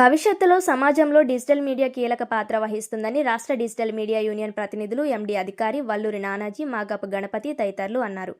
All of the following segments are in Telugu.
భవిష్యత్తులో సమాజంలో డిజిటల్ మీడియా కీలక పాత్ర వహిస్తుందని రాష్ట్ర డిజిటల్ మీడియా యూనియన్ ప్రతినిధులు ఎండి అధికారి వల్లూరి నానాజీ మాగపు గణపతి తదితరులు అన్నారు.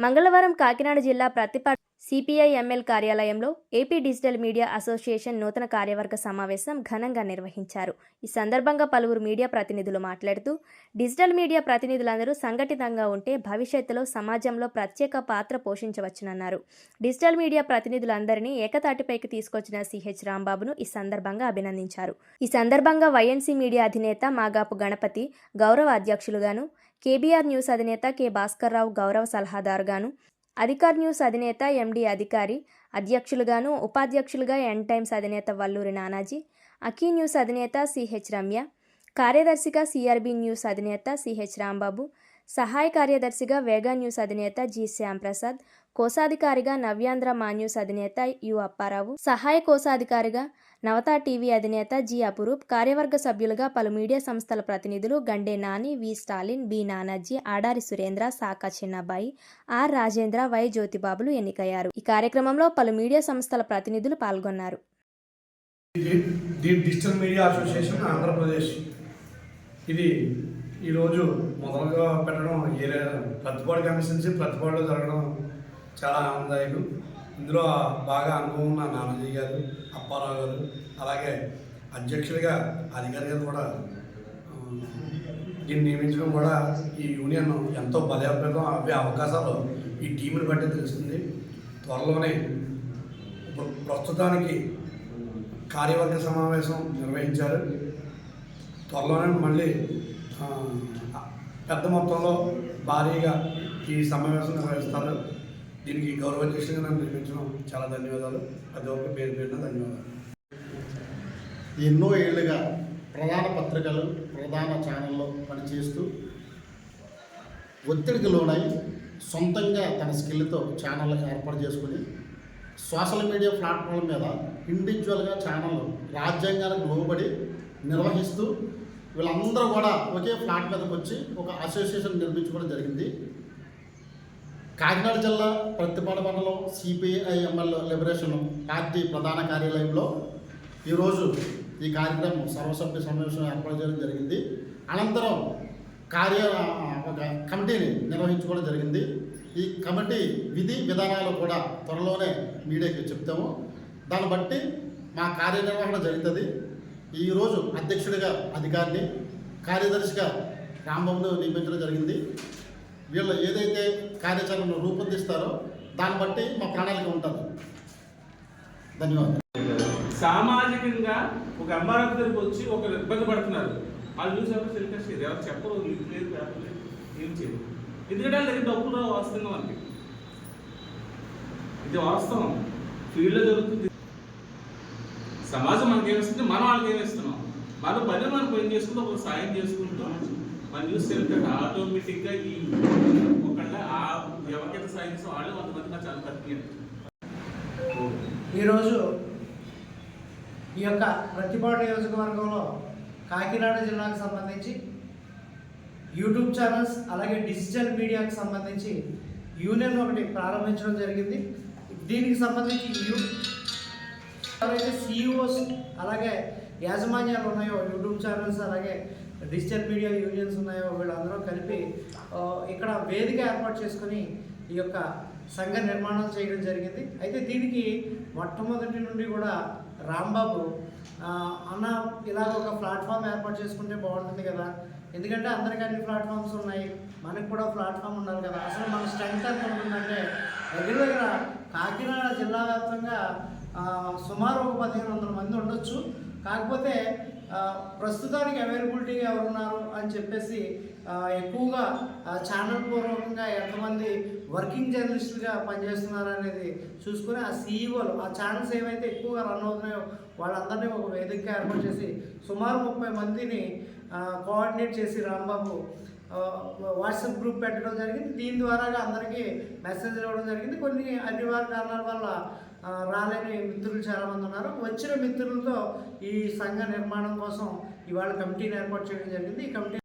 మంగళవారం కాకినాడ జిల్లా ప్రతిపాడు సిపిఐ ఎంఎల్ కార్యాలయంలో ఏపీ డిజిటల్ మీడియా అసోసియేషన్ నూతన కార్యవర్గ సమావేశం ఘనంగా నిర్వహించారు. ఈ సందర్భంగా పలువురు మీడియా ప్రతినిధులు మాట్లాడుతూ డిజిటల్ మీడియా ప్రతినిధులందరూ సంఘటితంగా ఉంటే భవిష్యత్తులో సమాజంలో ప్రత్యేక పాత్ర పోషించవచ్చునన్నారు. డిజిటల్ మీడియా ప్రతినిధులందరినీ ఏకతాటిపైకి తీసుకొచ్చిన సిహెచ్ రాంబాబును ఈ సందర్భంగా అభినందించారు. ఈ సందర్భంగా వైఎన్సీ మీడియా అధినేత మాగాపు గణపతి గౌరవ అధ్యక్షులుగాను కేబీఆర్ న్యూస్ అధినేత కె. భాస్కర్రావు గౌరవ సలహాదారుగాను అధికార్ న్యూస్ అధినేత ఎండి అధికారి అధ్యక్షులుగాను ఉపాధ్యక్షులుగా ఎన్ టైమ్స్ అధినేత వల్లూరి నానాజీ అఖీ న్యూస్ అధినేత సిహెచ్ రమ్య కార్యదర్శిగా సిఆర్బి న్యూస్ అధినేత సిహెచ్ రాంబాబు సహాయ కార్యదర్శిగా వేగా న్యూస్ అధినేత జి. శ్యాంప్రసాద్ కోశాధికారిగా నవ్యాంధ్ర మా న్యూస్ అధినేత యు. అప్పారావు సహాయ కోశాధికారిగా నవతా టీవీ అధినేత జి అపురూప్ కార్యవర్గ సభ్యులుగా పలు మీడియా సంస్థల ప్రతినిధులు Gande Nani V Stalin B Nanaji Adari Surendra Saka Chinnabai R Rajendra Y జ్యోతిబాబులు ఎన్నికయ్యారు. ఈ కార్యక్రమంలో పలు మీడియా సంస్థల ప్రతినిధులు పాల్గొన్నారు. Digital media association Andhra Pradesh. ఇది ఈరోజు మొదలుగా పెట్టడం ఏరియా ప్రతిపాడు కమిషన్స్ ప్రతిపాడులో జరగడం చాలా ఆనందదాయకం. ఇందులో బాగా అనుభవం ఉన్న నానాజీ గారు అప్పారావు గారు అలాగే అధ్యక్షుడిగా అధికారి గారు కూడా దీన్ని నియమించడం కూడా ఈ యూనియన్ ఎంతో బలోపేతం అవే అవకాశాలు ఈ టీంని బట్టి తెలుస్తుంది. త్వరలోనే ఇప్పుడు ప్రస్తుతానికి కార్యవర్గ సమావేశం నిర్వహించారు. త్వరలోనే మళ్ళీ పెద్ద మొత్తంలో భారీగా ఈ సమావేశం నిర్వహిస్తారు. దీనికి గౌరవాధ్యక్షులుగా నన్ను నిర్మించడం చాలా ధన్యవాదాలు. ప్రతి ఒక్క పేరు పేరున ధన్యవాదాలు. ఎన్నో ఏళ్ళుగా ప్రధాన పత్రికలు ప్రధాన ఛానల్లో పనిచేస్తూ ఒత్తిడికి లోనై సొంతంగా తన స్కిల్తో ఛానల్ ఏర్పాటు చేసుకుని సోషల్ మీడియా ప్లాట్ఫామ్ మీద ఇండివిజువల్గా ఛానల్ రాజ్యాంగానికి లోబడి నిర్వహిస్తూ వీళ్ళందరూ కూడా ఒకే ఫ్లాట్ మీదకి వచ్చి ఒక అసోసియేషన్ నిర్మించుకోవడం జరిగింది. కాకినాడ జిల్లా ప్రతిపాడ మండలం సిపిఐ ఎమ్మెల్యే లిబరేషన్ పార్టీ ప్రధాన కార్యాలయంలో ఈరోజు ఈ కార్యక్రమం సర్వసభ్య సమావేశం ఏర్పాటు చేయడం జరిగింది. అనంతరం కార్య ఒక కమిటీని నిర్వహించుకోవడం జరిగింది. ఈ కమిటీ విధి విధానాలు కూడా త్వరలోనే మీడియాకి చెప్తాము. దాన్ని బట్టి మా కార్యనిర్వహణ జరుగుతుంది. ఈరోజు అధ్యక్షుడిగా అధికారిని కార్యదర్శిగా రాంబాబును నియమించడం జరిగింది. వీళ్ళు ఏదైతే కార్యాచరణను రూపొందిస్తారో దాన్ని బట్టి మా ప్రణాళిక ఉంటుంది. ధన్యవాదాలు. సామాజికంగా ఒక ఎంఆర్ఎఫ్ దగ్గరికి వచ్చి ఒక ఇబ్బంది పడుతున్నారు. వాళ్ళు చూసేప్పుడు ఎవరు చెప్పరు లింక్ లేదు పేపర్ లేదు. ఏం చేయదు ఎందుకంటే వాళ్ళ దగ్గర డబ్బులు రావు వాస్తవంగా మనకి ఇది వాస్తవం. ఫీల్డ్లో జరుగుతుంది. సమాజం మనకి ఏమిస్తుంది మనం వాళ్ళకి ఏమిస్తున్నాం మన పని మనం పని చేసుకుంటూ ఒక సాయం చేసుకుంటూ మన న్యూస్ సెంటర్ ఆటోమేటిక్గా ఈ ఒకళ్ళ ఆ ఎవరికైతే సాయం వాళ్ళు కొంతమంది నాకు చాలా తగ్గింది ఈరోజు ఈ యొక్క ప్రతిపాటు నియోజకవర్గంలో కాకినాడ జిల్లాకు సంబంధించి యూట్యూబ్ ఛానల్స్ అలాగే డిజిటల్ మీడియాకు సంబంధించి యూనియన్ ఒకటి ప్రారంభించడం జరిగింది. దీనికి సంబంధించి యూ ఎవరైతే సిఇఓస్ అలాగే యాజమాన్యాలు ఉన్నాయో యూట్యూబ్ ఛానల్స్ అలాగే డిజిటల్ మీడియా యూనియన్స్ ఉన్నాయో వీళ్ళందరూ కలిపి ఇక్కడ వేదిక ఏర్పాటు చేసుకొని ఈ యొక్క సంఘ నిర్మాణం చేయడం జరిగింది. అయితే దీనికి మొట్టమొదటి నుండి కూడా రాంబాబు అన్న ఇలాగ ఒక ప్లాట్ఫామ్ ఏర్పాటు చేసుకుంటే బాగుంటుంది కదా. ఎందుకంటే అందరికీ అన్ని ప్లాట్ఫామ్స్ ఉన్నాయి. మనకు కూడా ప్లాట్ఫామ్ ఉండాలి కదా. అసలు మన స్ట్రెంగ్త్ ఎంత ఉంటుందంటే దగ్గర దగ్గర కాకినాడ జిల్లా వ్యాప్తంగా సుమారు ఒక పదిహేను వందల మంది ఉండొచ్చు. కాకపోతే ప్రస్తుతానికి అవైలబిలిటీగా ఎవరున్నారు అని చెప్పేసి ఎక్కువగా ఛానల్ పూర్వకంగా ఎంతమంది వర్కింగ్ జర్నలిస్టులుగా పనిచేస్తున్నారు అనేది చూసుకుని ఆ సీఈఓలు ఆ ఛానల్స్ ఏవైతే ఎక్కువగా రన్ అవుతున్నాయో వాళ్ళందరినీ ఒక వేదికగా ఏర్పాటు చేసి సుమారు ముప్పై మందిని కోఆర్డినేట్ చేసి రాంబాబు వాట్సాప్ గ్రూప్ పెట్టడం జరిగింది. దీని ద్వారా అందరికీ మెసేజ్ ఇవ్వడం జరిగింది. కొన్ని అనివార్య కారణాల వల్ల రాలేని మిత్రులు చాలామంది ఉన్నారు. వచ్చిన మిత్రులతో ఈ సంఘ నిర్మాణం కోసం ఇవాళ కమిటీని ఏర్పాటు చేయడం జరిగింది. ఈ కమిటీ